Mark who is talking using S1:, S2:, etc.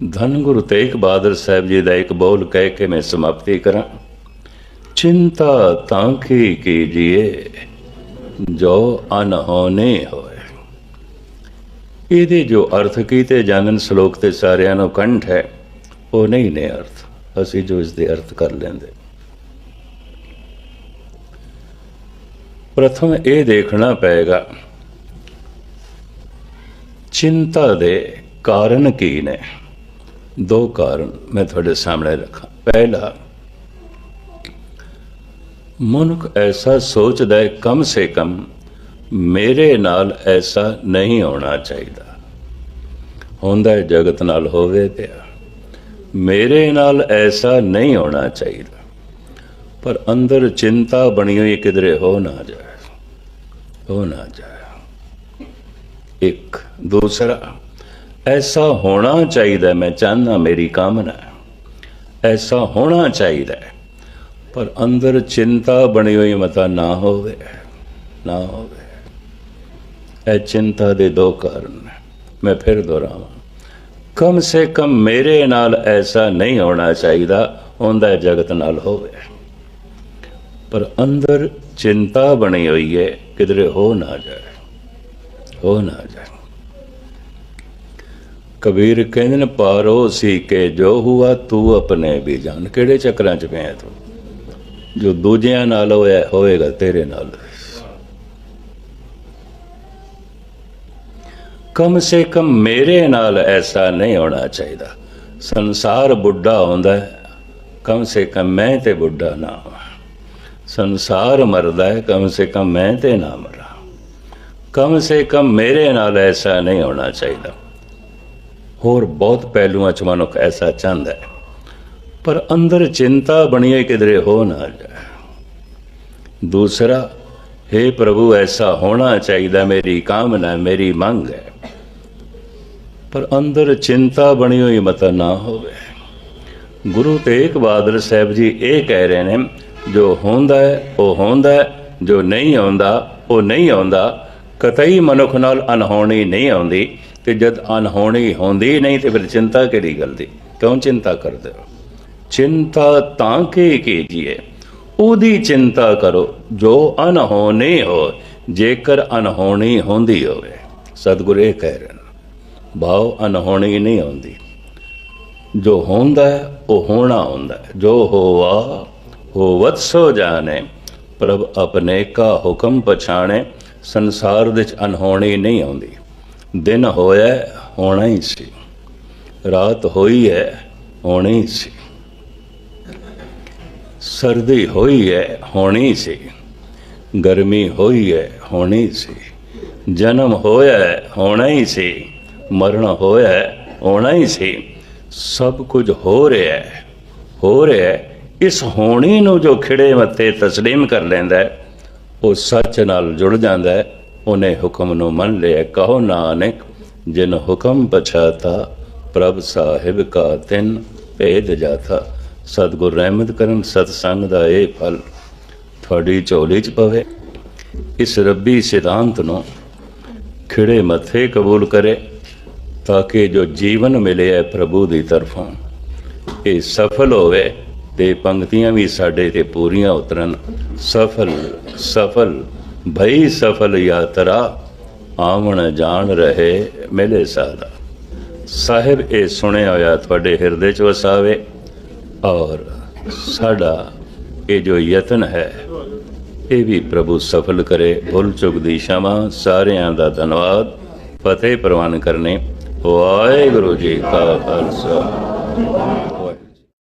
S1: ਧੰਨ ਗੁਰੂ ਤੇਗ ਬਹਾਦਰ ਸਾਹਿਬ ਜੀ ਦਾ ਇੱਕ ਬੋਲ ਕਹਿ ਕੇ ਮੈਂ ਸਮਾਪਤੀ ਕਰਾਂ। ਚਿੰਤਾ ਤਾਂ ਕੀ ਕੀਜੀਏ, ਜੋ ਅਨਹੋਨੇ ਹੋਏ। ਇਹਦੇ ਜੋ ਅਰਥ ਕੀਤੇ ਜਾਣਨ ਸ਼ਲੋਕ ਤੇ ਸਾਰਿਆਂ ਨੂੰ ਕੰਠ ਹੈ, ਉਹ ਨਹੀਂ ਨੇ ਅਰਥ। ਅਸੀਂ ਜੋ ਇਸ ਦੇ ਅਰਥ ਕਰ ਲੈਂਦੇ। ਪ੍ਰਥਮ ਇਹ ਦੇਖਣਾ ਪਏਗਾ, ਚਿੰਤਾ ਦੇ ਕਾਰਨ ਕੀ ਨੇ? ਦੋ ਕਾਰਨ ਮੈਂ ਤੁਹਾਡੇ ਸਾਹਮਣੇ ਰੱਖਾਂ। ਪਹਿਲਾ, ਮਨੁੱਖ ਐਸਾ ਸੋਚਦਾ ਹੈ, ਕਮ ਸੇ ਕਮ ਮੇਰੇ ਨਾਲ ਐਸਾ ਨਹੀਂ ਹੋਣਾ ਚਾਹੀਦਾ। ਹੁੰਦਾ ਹੈ, ਜਗਤ ਨਾਲ ਹੋਵੇ ਪਿਆ ਮੇਰੇ ਨਾਲ ਐਸਾ ਨਹੀਂ ਹੋਣਾ ਚਾਹੀਦਾ। ਪਰ ਅੰਦਰ ਚਿੰਤਾ ਬਣੀ ਹੋਈ ਕਿਧਰੇ ਹੋ ਨਾ ਜਾਏ। ਹੋ ਨਾ ਜਾਏ। ਇੱਕ, ਦੂਸਰਾ ਐਸਾ ਹੋਣਾ ਚਾਹੀਦਾ, ਮੈਂ ਚਾਹਨਾ ਮੇਰੀ ਕਾਮਨਾ ਐਸਾ ਹੋਣਾ ਚਾਹੀਦਾ। ਪਰ ਅੰਦਰ ਚਿੰਤਾ ਬਣੀ ਹੋਈ ਮਤਾ ਨਾ ਹੋਵੇ ਨਾ ਹੋਵੇ। ਇਹ ਚਿੰਤਾ ਦੇ ਦੋ ਕਾਰਨ ਨੇ। ਮੈਂ ਫਿਰ ਦੁਹਰਾਵਾਂ। ਕਮ ਸੇ ਕਮ ਮੇਰੇ ਨਾਲ ਐਸਾ ਨਹੀਂ ਹੋਣਾ ਚਾਹੀਦਾ ਹੁੰਦਾ ਜਗਤ ਨਾਲ ਹੋਵੇ। ਪਰ ਅੰਦਰ ਚਿੰਤਾ ਬਣੀ ਹੋਈ ਹੈ ਕਿਧਰੇ ਹੋ ਨਾ ਜਾਏ, ਹੋ ਨਾ ਜਾਏ। ਕਬੀਰ ਕਹਿੰਦੇ ਨੇ, ਪਾਰੋ ਸੀ ਕੇ ਜੋ ਹੁਆ, ਤੂੰ ਆਪਣੇ ਵੀ ਜਾਣ ਕਿਹੜੇ ਚੱਕਰਾਂ 'ਚ ਪਿਆ ਤੂੰ? ਜੋ ਦੂਜਿਆਂ ਨਾਲ ਹੋਇਆ, ਹੋਵੇਗਾ ਤੇਰੇ ਨਾਲ। ਕਮ ਸੇ ਕਮ ਮੇਰੇ ਨਾਲ ਐਸਾ ਨਹੀਂ ਹੋਣਾ ਚਾਹੀਦਾ। ਸੰਸਾਰ ਬੁੱਢਾ ਹੁੰਦਾ ਹੈ, ਕਮ ਸੇ ਕਮ ਮੈਂ ਤੇ ਬੁੱਢਾ ਨਾ ਹੋਵਾਂ। ਸੰਸਾਰ ਮਰਦਾ ਹੈ, ਕਮ ਸੇ ਕਮ ਮੈਂ ਤੇ ਨਾ ਮਰਾਂ। ਕਮ ਸੇ ਕਮ ਮੇਰੇ ਨਾਲ ਐਸਾ ਨਹੀਂ ਹੋਣਾ ਚਾਹੀਦਾ। ਹੋਰ ਬਹੁਤ ਪਹਿਲੂਆਂ ਚ ਮਨੁੱਖ ਐਸਾ ਚਾਹੁੰਦਾ ਹੈ। ਪਰ ਅੰਦਰ ਚਿੰਤਾ ਬਣੀ ਹੈ ਕਿਧਰੇ ਹੋ ਨਾ ਜਾਏ। ਦੂਸਰਾ हे ਪ੍ਰਭੂ, ਐਸਾ ਹੋਣਾ ਚਾਹੀਦਾ, ਮੇਰੀ ਕਾਮਨਾ, ਮੇਰੀ ਮੰਗ ਹੈ। ਪਰ ਅੰਦਰ ਚਿੰਤਾ ਬਣੀ ਹੋਈ ਮਤ ਨਾ ਹੋਵੇ। ਗੁਰੂ ਤੇਗ ਬਹਾਦਰ ਸਾਹਿਬ ਜੀ ਇਹ ਕਹਿ ਰਹੇ ਨੇ, ਜੋ ਹੁੰਦਾ ਹੈ, ਉਹ ਹੁੰਦਾ ਹੈ, ਜੋ ਨਹੀਂ ਆਉਂਦਾ, ਉਹ ਨਹੀਂ ਆਉਂਦਾ, ਕਤਈ ਮਨੁੱਖ ਨਾਲ ਅਨਹੋਣੀ ਨਹੀਂ ਆਉਂਦੀ। ਤੇ ਜਦ ਅਨਹੋਣੀ ਹੁੰਦੀ ਨਹੀਂ ਤੇ ਫਿਰ ਚਿੰਤਾ ਕਿਹੜੀ ਗੱਲ ਦੀ? ਕਿਉਂ ਚਿੰਤਾ ਕਰਦੇ ਹੋ? ਚਿੰਤਾ ਤਾਂ ਕੀ ਕੀਜੀਏ? ਉਹਦੀ ਚਿੰਤਾ ਕਰੋ, ਜੋ ਅਨਹੋਣੀ ਹੋ ਜੇਕਰ ਅਨਹੋਣੀ ਹੁੰਦੀ ਹੋਵੇ। ਸਤਿਗੁਰ ਇਹ ਕਹਿ ਰਹੇ ਨੇ, ਭਾਵ ਅਨਹੋਣੀ ਨਹੀਂ ਹੁੰਦੀ। ਜੋ ਹੁੰਦਾ ਉਹ ਹੋਣਾ ਹੁੰਦਾ ਜੋ ਹੋਵਾ ਹੋਵਤ ਸੋ ਜਾਣੇ। ਪ੍ਰਭ ਆਪਣੇ ਕਾ ਹੁਕਮ ਪਛਾਣੇ, ਸੰਸਾਰ ਵਿੱਚ ਅਨਹੋਣੀ ਨਹੀਂ ਆਉਂਦੀ। ਦਿਨ ਹੋਇਆ ਹੋਣਾ ਹੀ ਸੀ। ਰਾਤ ਹੋਈ ਹੈ, ਹੋਣੀ ਸੀ। ਸਰਦੀ ਹੋਈ ਹੈ, ਹੋਣੀ ਸੀ। ਗਰਮੀ ਹੋਈ ਹੈ, ਹੋਣੀ ਸੀ। ਜਨਮ ਹੋਇਆ ਹੋਣਾ ਹੀ ਸੀ। ਮਰਨ ਹੋਇਆ ਹੋਣਾ ਹੀ ਸੀ। ਸਭ ਕੁਝ ਹੋ ਰਿਹਾ ਹੈ, ਹੋ ਰਿਹਾ ਹੈ। ਇਸ ਹੋਣੀ ਨੂੰ ਜੋ ਖਿੜੇ ਮੱਥੇ ਤਸਲੀਮ ਕਰ ਲੈਂਦਾ ਉਹ ਸੱਚ ਨਾਲ ਜੁੜ ਜਾਂਦਾ ਹੈ। ਉਹਨੇ ਹੁਕਮ ਨੂੰ ਮੰਨ ਲਿਆ, ਕਹੋ ਨਾਨਕ, ਜਿਨ ਹੁਕਮ ਪਛਾਤਾ, ਪ੍ਰਭ ਸਾਹਿਬ ਕਾ ਤਿਨ ਭੇਦ ਜਾਤਾ। ਸਤਿਗੁਰ ਰਹਿਮਤ ਕਰਨ, ਸਤਸੰਗ ਦਾ ਇਹ ਫਲ ਤੁਹਾਡੀ ਝੋਲੀ 'ਚ ਪਵੇ। ਇਸ ਰੱਬੀ ਸਿਧਾਂਤ ਨੂੰ ਖਿੜੇ ਮੱਥੇ ਕਬੂਲ ਕਰੇ, ਤਾਂ ਕਿ ਜੋ ਜੀਵਨ ਮਿਲਿਆ ਪ੍ਰਭੂ ਦੀ ਤਰਫੋਂ, ਇਹ ਸਫਲ ਹੋਵੇ ਤੇ ਪੰਕਤੀਆਂ ਵੀ ਸਾਡੇ ਤੇ ਪੂਰੀਆਂ ਉਤਰਨ। ਸਫਲ ਸਫਲ ਭਈ ਸਫਲ ਯਾਤਰਾ ਆਵਣ ਜਾਣ ਰਹੇ ਮਿਲੇ ਸਾਦਾ ਸਾਹਿਬ, ਇਹ ਸੁਣਿਆ ਹੋਇਆ ਤੁਹਾਡੇ ਹਿਰਦੇ 'ਚ ਵਸਾਵੇ ਔਰ ਸਾਡਾ ਇਹ ਜੋ ਯਤਨ ਹੈ, ਇਹ ਵੀ ਪ੍ਰਭੂ ਸਫਲ ਕਰੇ। ਭੁੱਲ ਚੁੱਕ ਦੀ ਸ਼ਮਾ, ਸਾਰਿਆਂ ਦਾ ਧੰਨਵਾਦ। ਫਤਿਹ ਪ੍ਰਵਾਨ ਕਰਨੇ। ਵਾਹਿਗੁਰੂ ਜੀ ਕਾ ਖਾਲਸਾ।